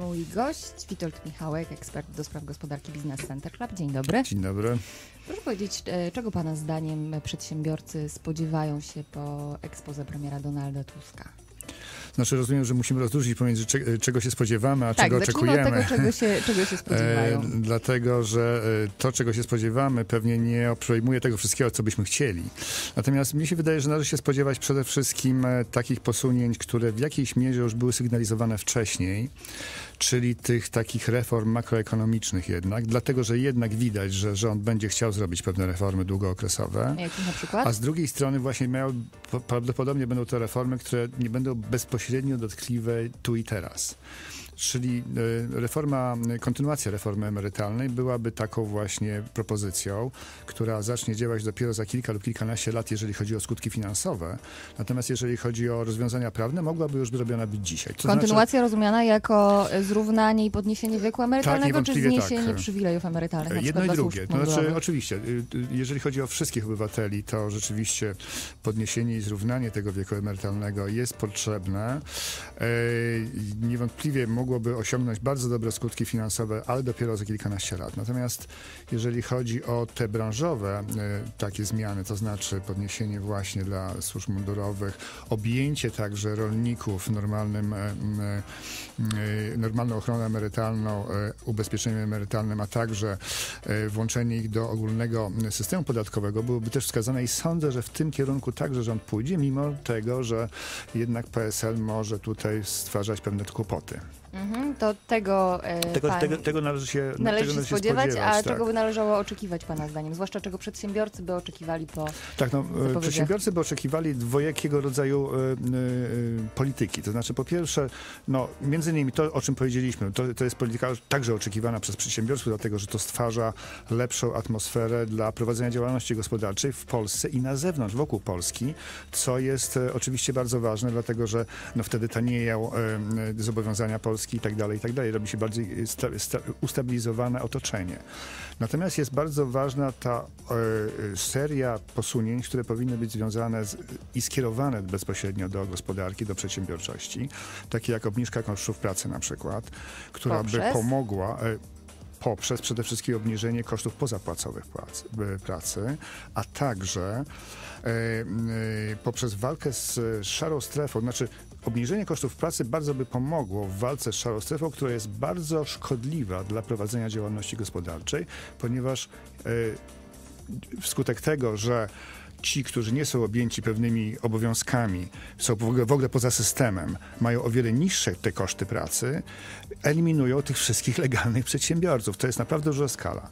Mój gość, Witold Michałek, ekspert do spraw gospodarki Business Center Club. Dzień dobry. Dzień dobry. Proszę powiedzieć, e, czego Pana zdaniem przedsiębiorcy spodziewają się po ekspoze premiera Donalda Tuska? Znaczy rozumiem, że musimy rozróżnić pomiędzy cze- czego się spodziewamy, a tak, czego oczekujemy. od tego, czego się, czego się spodziewają. E, dlatego, że e, to, czego się spodziewamy, pewnie nie obejmuje tego wszystkiego, co byśmy chcieli. Natomiast mnie się wydaje, że należy się spodziewać przede wszystkim e, takich posunięć, które w jakiejś mierze już były sygnalizowane wcześniej, czyli tych takich reform makroekonomicznych jednak, dlatego, że jednak widać, że rząd będzie chciał zrobić pewne reformy długookresowe. A z drugiej strony właśnie miał, po- prawdopodobnie będą to reformy, które nie będą bezpośrednio dotkliwe tu i teraz. Czyli e, reforma, kontynuacja reformy emerytalnej byłaby taką właśnie propozycją, która zacznie działać dopiero za kilka lub kilkanaście lat, jeżeli chodzi o skutki finansowe. Natomiast jeżeli chodzi o rozwiązania prawne, mogłaby już robiona być dzisiaj. To znaczy- Kontynuacja rozumiana jako zrównanie i podniesienie wieku emerytalnego, czy niewątpliwie zniesienie tak. przywilejów emerytalnych? Na Jedno i drugie. To znaczy, oczywiście, y, y, jeżeli chodzi o wszystkich obywateli, to rzeczywiście podniesienie i zrównanie tego wieku emerytalnego jest potrzebne. E, Niewątpliwie mogłoby osiągnąć bardzo dobre skutki finansowe, ale dopiero za kilkanaście lat. Natomiast jeżeli chodzi o te branżowe e, takie zmiany, to znaczy podniesienie właśnie dla służb mundurowych, objęcie także rolników normalnym, e, normalną ochroną emerytalną, ubezpieczeniem emerytalnym, a także włączenie ich do ogólnego systemu podatkowego byłoby też wskazane i sądzę, że w tym kierunku także rząd pójdzie, mimo tego, że jednak PSL może tutaj stwarzać pewne kłopoty. Mhm, to tego, e, Tego, pan tego, tego należy się, należy tego się spodziewać, a tak. czego by należało oczekiwać Pana zdaniem? Zwłaszcza czego przedsiębiorcy by oczekiwali po... Tak, no, e, przedsiębiorcy by oczekiwali dwojakiego rodzaju e, e, polityki. To znaczy, po pierwsze, no, między innymi to, o czym powiedzieliśmy, to, to jest polityka także oczekiwana przez przedsiębiorców, dlatego że to stwarza lepszą atmosferę dla prowadzenia działalności gospodarczej w Polsce i na zewnątrz, wokół Polski, co jest e, oczywiście bardzo ważne, dlatego że no, wtedy tanieją e, zobowiązania Polski i tak dalej, i tak dalej. Robi się bardziej sta, ustabilizowane otoczenie. Natomiast jest bardzo ważna ta e, seria posunięć, które powinny być związane z, i skierowane bezpośrednio do gospodarki, do przedsiębiorczości, takie jak obniżka kosztów pracy na przykład, która by Poprzez? pomogła e, poprzez przede wszystkim obniżenie kosztów pozapłacowych płac, pracy, a także e, e, poprzez walkę z szarą strefą, znaczy obniżenie kosztów pracy bardzo by pomogło w walce z szarą strefą, która jest bardzo szkodliwa dla prowadzenia działalności gospodarczej, ponieważ e, wskutek tego, że ci, którzy nie są objęci pewnymi obowiązkami, są w ogóle, w ogóle poza systemem, mają o wiele niższe te koszty pracy, eliminują tych wszystkich legalnych przedsiębiorców. To jest naprawdę duża skala.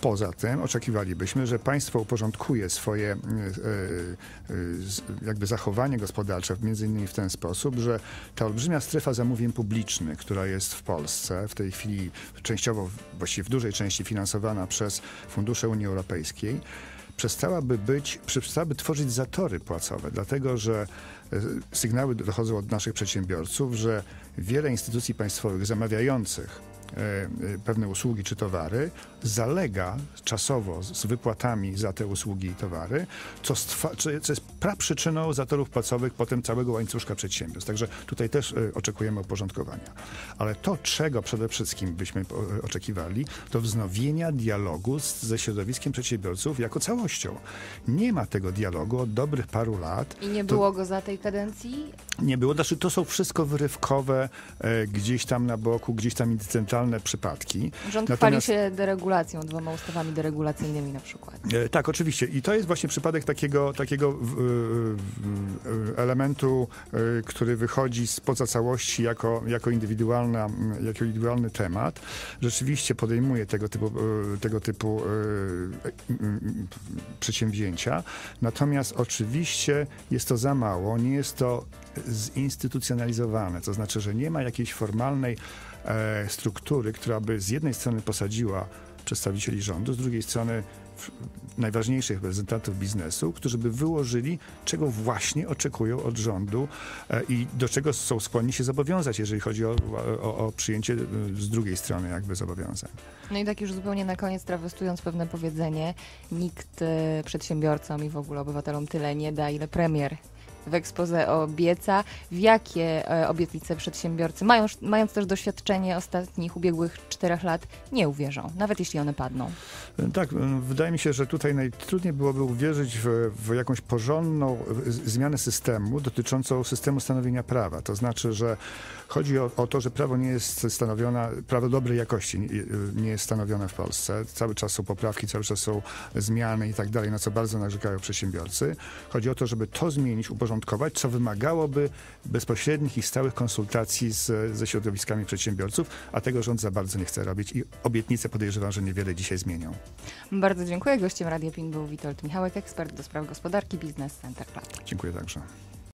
Poza tym oczekiwalibyśmy, że państwo uporządkuje swoje e, e, jakby zachowanie gospodarcze, między innymi w ten sposób, że ta olbrzymia strefa zamówień publicznych, która jest w Polsce w tej chwili częściowo, właściwie w dużej części finansowana przez fundusze Unii Europejskiej, przestałaby być, przestałaby tworzyć zatory płacowe, dlatego że e, sygnały dochodzą od naszych przedsiębiorców, że wiele instytucji państwowych zamawiających pewne usługi czy towary zalega czasowo z wypłatami za te usługi i towary, co, co jest praprzyczyną zatorów płacowych potem całego łańcuszka przedsiębiorstw. Także tutaj też e, oczekujemy uporządkowania. Ale to, czego przede wszystkim byśmy e, oczekiwali, to wznowienia dialogu z, ze środowiskiem przedsiębiorców jako całością. Nie ma tego dialogu od dobrych paru lat. I nie To- było go za tej kadencji? nie było. Znaczy, to są wszystko wyrywkowe, e, gdzieś tam na boku, gdzieś tam incydentalne przypadki. Rząd chwali Natomiast- się deregulacją, dwoma ustawami deregulacyjnymi na przykład. E, Tak, oczywiście. I to jest właśnie przypadek takiego, takiego elementu, e, który wychodzi spoza całości jako, jako, indywidualna, jako indywidualny temat. Rzeczywiście podejmuje tego typu, e, tego typu przedsięwzięcia. Natomiast oczywiście jest to za mało. Nie jest to zinstytucjonalizowane. To znaczy, że nie ma jakiejś formalnej struktury, która by z jednej strony posadziła przedstawicieli rządu, z drugiej strony najważniejszych reprezentantów biznesu, którzy by wyłożyli, czego właśnie oczekują od rządu e, i do czego są skłonni się zobowiązać, jeżeli chodzi o, o, o przyjęcie e, z drugiej strony jakby zobowiązań. No i tak już zupełnie na koniec, trawestując pewne powiedzenie, nikt e, przedsiębiorcom i w ogóle obywatelom tyle nie da, ile premier w ekspoze obieca, w jakie e, obietnice przedsiębiorcy, mają, mając też doświadczenie ostatnich ubiegłych czterech lat, nie uwierzą, nawet jeśli one padną. Tak, m, wydaje mi się, że tutaj najtrudniej byłoby uwierzyć w, w jakąś porządną zmianę systemu dotyczącą systemu stanowienia prawa. To znaczy, że chodzi o, o to, że prawo nie jest stanowione, prawo dobrej jakości nie, nie jest stanowione w Polsce. Cały czas są poprawki, cały czas są zmiany i tak dalej, na co bardzo narzekają przedsiębiorcy. Chodzi o to, żeby to zmienić, uporządkować, co wymagałoby bezpośrednich i stałych konsultacji z, ze środowiskami przedsiębiorców, a tego rząd za bardzo nie chce robić i obietnice podejrzewam, że niewiele dzisiaj zmienią. Bardzo dziękuję. Gościem Radia PIN był Witold Michałek, ekspert do spraw gospodarki Biznes Center Club. Dziękuję także.